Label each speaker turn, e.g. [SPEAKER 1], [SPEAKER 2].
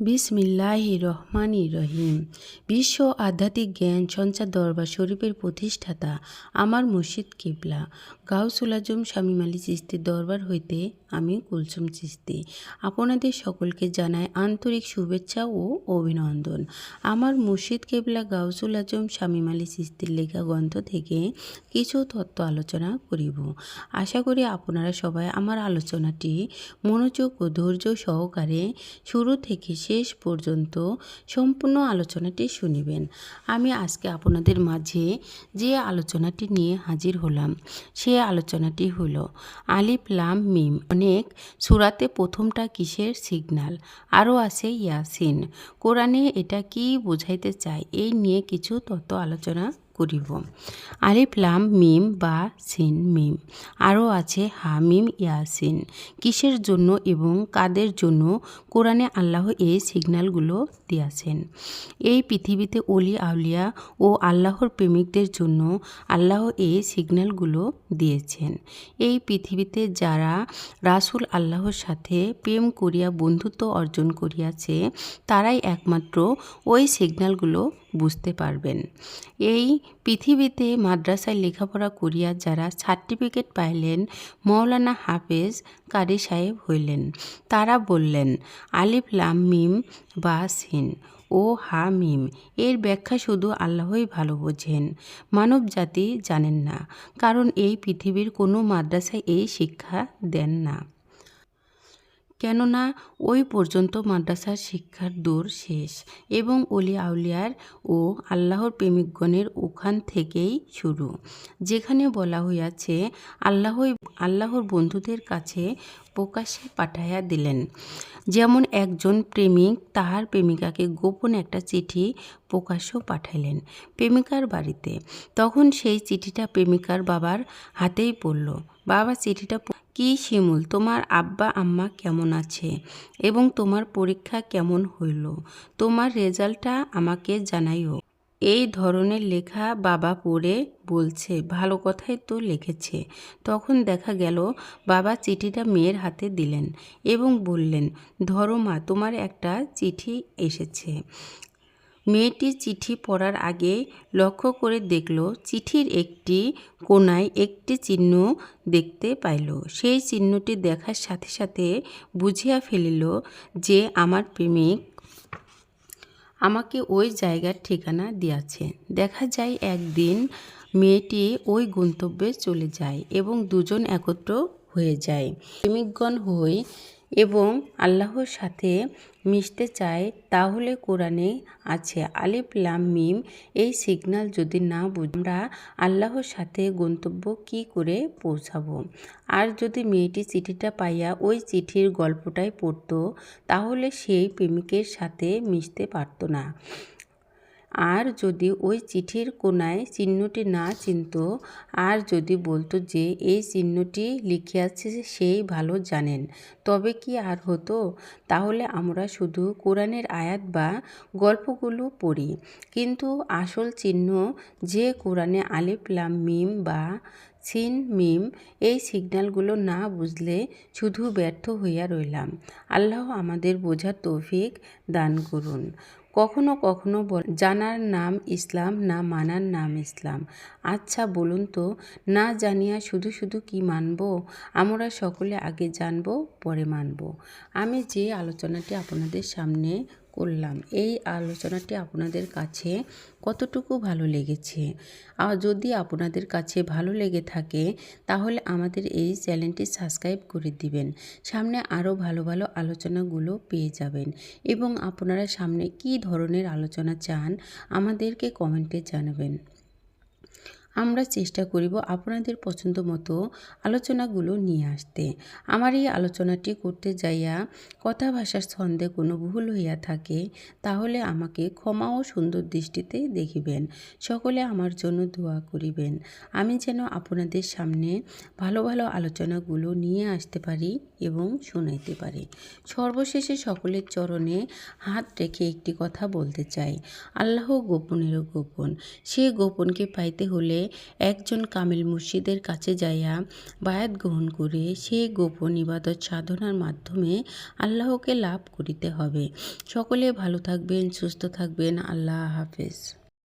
[SPEAKER 1] বিসমিল্লাহ রহমান রহিম বিশ্ব আধ্যাত্মিক জ্ঞান সঞ্চার দরবার শরীফের প্রতিষ্ঠাতা আমার মুর্শিদ কিবলা। গাউসুল আজম স্বামী মালি চিস্তির দরবার হইতে আমি কুলসুম চিস্তি আপনাদের সকলকে জানাই আন্তরিক শুভেচ্ছা ও অভিনন্দন। আমার মুর্শিদ কেবলা গাউসুল আজম মালি চিস্তির লেখা গ্রন্থ থেকে কিছু তত্ত্ব আলোচনা করিব। আশা করি আপনারা সবাই আমার আলোচনাটি মনোযোগ ও ধৈর্য সহকারে শুরু থেকে শেষ পর্যন্ত সম্পূর্ণ আলোচনাটি শুনিবেন। আমি আজকে আপনাদের মাঝে যে আলোচনাটি নিয়ে হাজির হলাম, সে আলোচনাটি হল আলিফ লাম মিম। অনেক সুরাতে প্রথমটা কিসের সিগনাল? আরও আছে ইয়াসিন। কোরআনে এটা কি বোঝাইতে চায়? এই নিয়ে কিছু তত্ত্ব আলোচনা করিব। আলিফ লাম মিম বা সিন, মিম। আরও আছে হা হামিম ইয়াসিন কিসের জন্য এবং কাদের জন্য কোরআনে আল্লাহ এই সিগন্যালগুলো দিয়েছেন? এই পৃথিবীতে অলি আউলিয়া ও আল্লাহর প্রেমিকদের জন্য আল্লাহ এই সিগন্যালগুলো দিয়েছেন। এই পৃথিবীতে যারা রাসুল আল্লাহর সাথে প্রেম করিয়া বন্ধুত্ব অর্জন করিয়াছে, তারাই একমাত্র ওই সিগন্যালগুলো বুঝতে পারবেন। এই পৃথিবীতে মাদ্রাসায় লেখাপড়া করিয়া যারা সার্টিফিকেট পাইলেন, মৌলানা হাফেজ কারি সাহেব হইলেন। তারা বললেন, আলিফ, লাম, মিম বা সিন। ও হা, মিম, এর ব্যাখ্যা শুধু আল্লাহই ভালো বোঝেন। মানব জাতি জানেন না, কারণ এই পৃথিবীর কোনো মাদ্রাসায় এই শিক্ষা দেন না। কেননা ওই পর্যন্ত মাদ্রাসার শিক্ষার দূর শেষ এবং অলি আউলিয়ার ও আল্লাহর প্রেমিকগণের ওখান থেকেই শুরু। যেখানে বলা হইয়াছে, আল্লাহ আল্লাহর বন্ধুদের কাছে প্রকাশ্যে পাঠাইয়া দিলেন। যেমন একজন প্রেমিক তাহার প্রেমিকাকে গোপন একটা চিঠি প্রকাশ্য পাঠাইলেন প্রেমিকার বাড়িতে। তখন সেই চিঠিটা প্রেমিকার বাবার হাতেই পড়ল। বাবা চিঠিটা কি শিমুল, তোমার আব্বা, আম্মা কেমন আছে? এবং তোমার পরীক্ষা কেমন হইল? তোমার রেজাল্টটা আমাকে জানাইও। এই ধরনের লেখা বাবা পড়ে বলছে, ভালো কথাই তো লিখেছে। তখন দেখা গেল, বাবা চিঠিটা মেয়ের হাতে দিলেন এবং বললেন, ধরো মা, তোমার একটা চিঠি এসেছে। মেয়েটি চিঠি পড়ার আগে লক্ষ্য করে দেখল চিঠির একটি কোনায় একটি চিহ্ন দেখতে পাইল। সেই চিহ্নটি দেখার সাথে সাথে বুঝিয়া ফেলিল যে আমার প্রেমিক আমাকে ওই জায়গার ঠিকানা দিয়াছে। দেখা যায় একদিন মেয়েটি ওই গন্তব্যে চলে যায় এবং দুজন একত্র হয়ে যায়। প্রেমিকগণ হই এবং আল্লাহর সাথে মিশতে চায়, তাহলে কোরআনে আছে আলিফ লাম মিম। এই সিগনাল যদি না বুঝ, আমরা আল্লাহর সাথে গন্তব্য কি করে পৌঁছাবো? আর যদি মেয়েটি চিঠিটা পাইয়া ওই চিঠির গল্পটাই পড়তো, তাহলে সেই প্রেমিকের সাথে মিশতে পারতো না। আর যদি ওই চিঠির কোনায় চিহ্নটি না চিনত, আর যদি বলতো যে এই চিহ্নটি লিখিয়াছে সেই ভালো জানেন, তবে কি আর হতো? তাহলে আমরা শুধু কোরআনের আয়াত বা গল্পগুলো পড়ি। কিন্তু আসল চিহ্ন যে কোরআনে আলিফ, লাম, মিম বা সিন মিম এই সিগন্যালগুলো না বুঝলে শুধু ব্যর্থ হইয়া রইলাম। আল্লাহ আমাদের বোঝার তৌফিক দান করুন। কখনো কখনো জানার নাম ইসলাম, না মানার নাম ইসলাম। আচ্ছা বলুন তো, না জানিয়া শুধু শুধু কি মানব? আমরা সকলে আগে জানব, পরে মানব। আমি যে আলোচনাটি আপনাদের সামনে করলাম। এই আলোচনাটি আপনাদের কাছে কতটুকু ভালো লেগেছে? আর যদি আপনাদের কাছে ভালো লেগে থাকে, তাহলে আমাদের এই চ্যানেলটি সাবস্ক্রাইব করে দিবেন। সামনে আরও ভালো ভালো আলোচনাগুলো পেয়ে যাবেন। এবং আপনারা সামনে কি ধরনের আলোচনা চান, আমাদেরকে কমেন্টে জানাবেন। আমরা চেষ্টা করিব আপনাদের পছন্দ মতো আলোচনাগুলো নিয়ে আসতে। আমার এই আলোচনাটি করতে যাইয়া কথা ভাষার ছন্দে কোনো ভুল হইয়া থাকে, তাহলে আমাকে ক্ষমা ও সুন্দর দৃষ্টিতে দেখিবেন। সকলে আমার জন্য দোয়া করিবেন। আমি যেন আপনাদের সামনে ভালো ভালো আলোচনাগুলো নিয়ে আসতে পারি এবং শোনাইতে পারি। সর্বশেষে সকলের চরণে হাত রেখে একটি কথা বলতে চাই। আল্লাহ গোপনেরও গোপন। সে গোপনকে পাইতে হলে একজন কামিল মুর্শিদের কাছে যাইয়া বায়াত গ্রহণ করে সে গোপন ইবাদত সাধনার মাধ্যমে আল্লাহকে লাভ করিতে হবে। সকলে ভালো থাকবেন, সুস্থ থাকবেন। আল্লাহ হাফেজ।